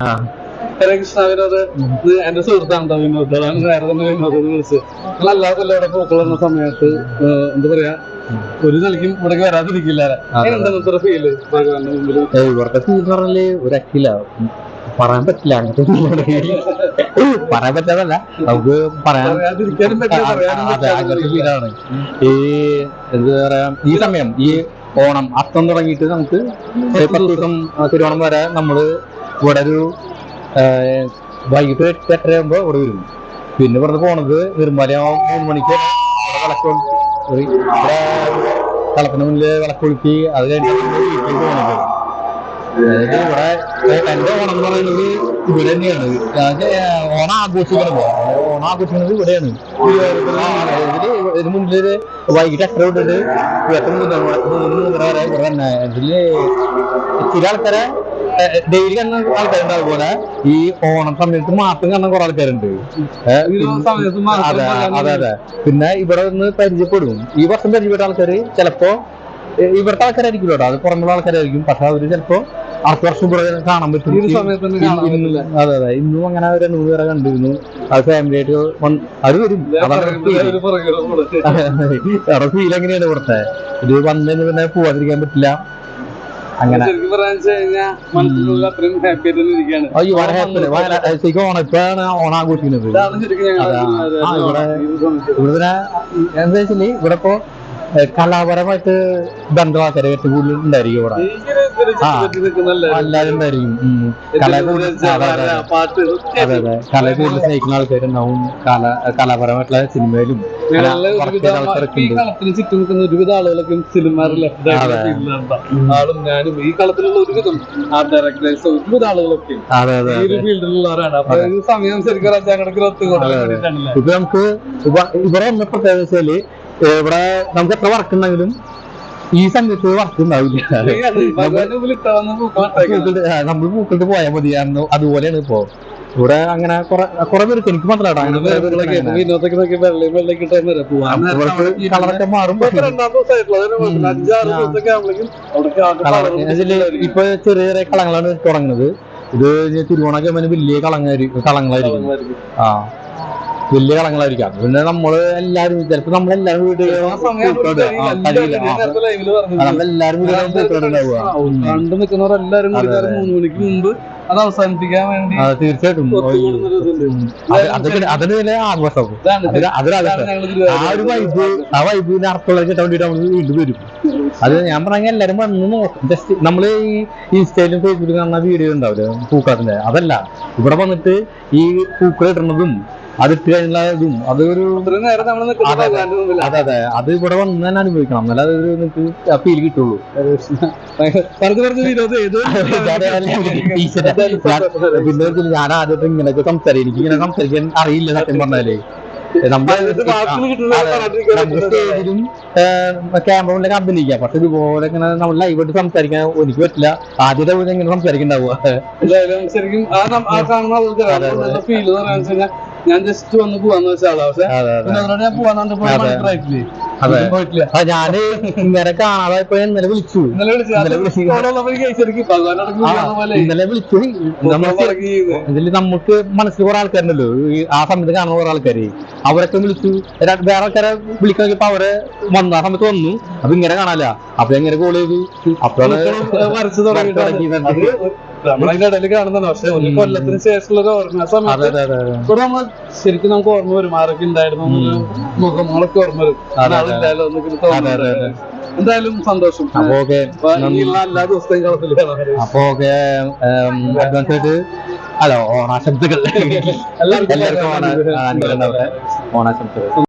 കൃഷ്ണ വിനോദ് ഇത് എന്റെ സുഹൃത്താണ് ട്ടോ വിനോദ്. അതാണ് നേരെ തന്നെ വിനോദിനെ വിളിച്ചത്. നിങ്ങൾ എല്ലാ കൊല്ലം ഇവിടെ പൂക്കളുന്ന സമയത്ത് എന്താ പറയാ ഒരു നിലയ്ക്കും ഇവിടേക്ക് വരാതിരിക്കില്ല. എന്താ ഫീൽ ഭഗവാന്റെ മുമ്പിൽ ഇവിടുത്തെ ഫീൽ പറഞ്ഞാൽ ഒരു അക്കില പറയാൻ പറ്റില്ല അങ്ങനത്തെ. പറയാൻ പറ്റാതല്ല. നമുക്ക് പറയാൻ അങ്ങനത്തെ ഫീലാണ് ഈ എന്താ പറയാ ഈ സമയം ഈ ഓണം അത്തം തുടങ്ങിയിട്ട് നമുക്ക് പത്ത് ദിവസം തിരുവോണം വരെ നമ്മൾ ഇവിടെ ഒരു വൈകിട്ട് എട്ട് എട്ടര ആകുമ്പോ ഇവിടെ വരും. പിന്നെ ഇവിടെ പോണത് നിർമ്മലയാവും മൂന്ന് മണിക്ക് കളത്തിന് മുന്നിൽ വിളക്ക് കൊളുത്തി അത് കഴിഞ്ഞിട്ട് ഇവിടെ എന്റെ ഓണം എന്ന് പറയുന്നത് ഇവിടെ തന്നെയാണ്. ഓണം ആഘോഷിക്കണത്. ഓണം ആഘോഷിക്കുന്നത് ഇവിടെയാണ്. ഇതിന് മുന്നിൽ വൈകിട്ട് എത്ര തൊട്ടിട്ട് മൂന്ന് മൂന്നര വരെ ഇവിടെ തന്നെ. ഇതിൽ ചില ആൾക്കാരെ ഡെയിലി കാണുന്ന ആൾക്കാരുണ്ട് അതുപോലെ. ഈ ഓണം സമയത്ത് മാത്രം കാണുന്ന കുറെ ആൾക്കാരുണ്ട്. അതെ അതെ അതെ. പിന്നെ ഇവിടെ ഒന്ന് പരിചയപ്പെടും. ഈ വർഷം പരിചയപ്പെട്ട ആൾക്കാര് ചിലപ്പോ ഇവിടുത്തെ ആൾക്കാരായിരിക്കും കേട്ടോ. അത് പുറമുള്ള ആൾക്കാരായിരിക്കും. പക്ഷെ അവർ ചിലപ്പോ അടുത്ത വർഷം ഇവിടെ കാണാൻ പറ്റും. അതെ അതെ. ഇന്നും അങ്ങനെ രണ്ടു മൂന്ന് പേരെ കണ്ടിരുന്നു. അത് ഫാമിലി ആയിട്ട് അത് വരും. അവിടെ ഫീൽ എങ്ങനെയാണ് ഇവിടുത്തെ? ഇത് വന്നതിന് പിന്നെ പോവാതിരിക്കാൻ പറ്റില്ല. അങ്ങനെ. അയ്യോ വളരെ ശരിക്കും ഓണം ഇപ്പോഴാണ് ഇവിടെ- ഇവിടെ എന്താ വെച്ചാൽ ഇവിടെ ഇപ്പോ കലാപരമായിട്ട് ബന്ധമാക്കാൻ ഏറ്റവും കൂടുതൽ ഉണ്ടായിരിക്കും ഇവിടെ. എല്ലാവരും. കൂടുതൽ കലയെ കൂടുതൽ സ്നേഹിക്കുന്ന ആൾക്കാരുണ്ടാവും. കല കലാപരമായിട്ടുള്ള സിനിമയിലും കളത്തിന് ചുറ്റും നിൽക്കുന്ന ഒരുവിധ ആളുകളൊക്കെ സിനിമ ലെഫ്റ്റ് അതെ. ആളും ഞാനും ഈ കളത്തിലുള്ള ഒരുവിധം ആ ഡയറക്ടേഴ്സ് ഒരുവിധ ആളുകളൊക്കെ ഈ ഒരു ഫീൽഡിലുള്ളവരാണ്. അപ്പൊ സമയം ശരിക്കും അഞ്ചാങ്കണക്കിൽ. ഇപ്പൊ നമുക്ക് ഇവ- ഇവിടെ ഒന്ന് പ്രത്യേകത വെച്ചാൽ ഇവിടെ നമുക്ക് എത്ര വർക്ക് ഉണ്ടെങ്കിലും ഈ സംഘത്ത് വർക്ക് ഉണ്ടാവില്ല ഭഗവാന്റെ മുമ്പിൽ ഇട്ടാവുന്ന പൂക്കളട്ടേക്കാണ് പൂക്കളുടെ- ആ, നമ്മൾ പൂക്കളിട്ട് പോയാൽ മതി അന്ന് അതുപോലെയാണ് ഇപ്പോ ഇവിടെ അങ്ങനെ കുറെ പേർക്ക് എനിക്ക് മാത്രമല്ല കളറൊക്കെ മാറും ഇപ്പൊ ചെറിയ ചെറിയ കളങ്ങളാണ് തുടങ്ങുന്നത് ഇത് തിരുവോണൊക്കെ വലിയ കളങ്ങ കളങ്ങളായിരിക്കും ആ വലിയ കളങ്ങളായിരിക്കാം. പിന്നെ നമ്മൾ എല്ലാരും ചിലപ്പോ നമ്മളെല്ലാരും വീട് ആ സമയം പൂക്കളുടെ- ആ, കഴിയില്ല. ആ, നേരത്തെ ലൈവിൽ പറഞ്ഞത് നമ്മളെല്ലാരും വീട് പൂക്കളുണ്ടാവുക കണ്ടു നിൽക്കുന്നവരെല്ലാരും കൂടി അതെ, ഒരു മുമ്പ് അത് അവസാനിപ്പിക്കാൻ വേണ്ടി തീർച്ചയായിട്ടും. അതിന് തന്നെ ആഘോഷം അതിന് അതൊരു വൈബ് ആ വൈബിന്റെ അർത്ഥമുള്ള കിട്ടാൻ വേണ്ടിട്ട് നമ്മൾ വീണ്ടും വരും. അത് ഞാൻ പറഞ്ഞ എല്ലാരും വന്ന് ജസ്റ്റ് നമ്മൾ ഈ ഇൻസ്റ്റയിലും ഫേസ്ബുക്കിലും കാണുന്ന വീഡിയോ ഉണ്ടാവില്ലേ? പൂക്കാത്തിന്റെ അതല്ല. ഇവിടെ വന്നിട്ട് ഈ പൂക്കൾ ഇടുന്നതും അത് കഴിഞ്ഞുള്ള ഇതും അതൊരു നമ്മൾ അതെ, അതെ. അതെ ഇവിടെ വന്ന് തന്നെ അനുഭവിക്കണം. എന്നാലേ അതൊരു ആ ഫീൽ കിട്ടുള്ളൂ. പിന്നെ ഞാൻ ആദ്യമായിട്ട് ഇങ്ങനെയൊക്കെ സംസാരിക്കും. എനിക്ക് ഇങ്ങനെ സംസാരിക്കാൻ അറിയില്ല സത്യം പറഞ്ഞാലേ. സ്റ്റേജിലും ക്യാമറ അഭിനയിക്കാം പക്ഷെ ഇതുപോലെ ഇങ്ങനെ നമ്മൾ ലൈവായിട്ട് സംസാരിക്കാൻ എനിക്ക് പറ്റില്ല. ആദ്യത്തെ പോലെ ഇങ്ങനെ സംസാരിക്കണ്ടാവുക. ശരിക്കും ഞാൻ ജസ്റ്റ് വന്ന് പോവാന്ന് വെച്ച ആളാ. പക്ഷെ ഞാൻ പോവാന്ന് അതെ. പോയിട്ടില്ല. ഞാൻ ഇന്നലെ കാണാതെ ഇപ്പൊ ഇന്നലെ വിളിച്ചു. ഇന്നലെ വിളിച്ചു. ഇന്നലെ വിളിച്ചു. ശരിക്കും ഭഗവാനോടൊക്കെ ആ, വിളിക്കുന്ന പോലെ. ഇന്നലെ വിളിച്ചു. നമ്മൾ പുറകെ ഇത്. ഇതിൽ നമുക്ക് മനസ്സിൽ കുറെ ആൾക്കാരുണ്ടല്ലോ. ആ സമയത്ത് കാണുന്ന കുറെ ആൾക്കാര്. അവരൊക്കെ വിളിച്ചു. വേറെ ആൾക്കാരെ വിളിക്കാൻ നോക്കിയപ്പോ അവരെ വന്ന ആ സമയത്ത് വന്നു. അപ്പൊ ഇങ്ങനെ കാണാല അപ്പൊ എങ്ങനെ കോൾ ചെയ്തു. അപ്പോഴാണ് പൂക്കളും വരച്ചു തുടങ്ങിയിട്ടാണ്. നമ്മളതിന്റെ ഇടയിൽ കാണുന്നതാണ്. പക്ഷെ ഒരു കൊല്ലത്തിന് ശേഷമുള്ള ഒരു ഓർമ്മ. സമയത്ത്. ഇവിടെ നമ്മൾ ശരിക്കും നമുക്ക് ഓർമ്മ വരും. ആരൊക്കെ ഉണ്ടായിരുന്നു മുഖങ്ങളൊക്കെ ഓർമ്മ വരും. തോന്നുന്നുണ്ട്. എന്തായാലും സന്തോഷം. അപ്പൊ ഓക്കെ എല്ലാ ദിവസത്തെയും അപ്പൊ ഓക്കെ അഡ്വാൻസ് ആയിട്ട് അല്ല ഓണാശംസകൾ. എല്ലാവർക്കും ഓണാശംസകൾ.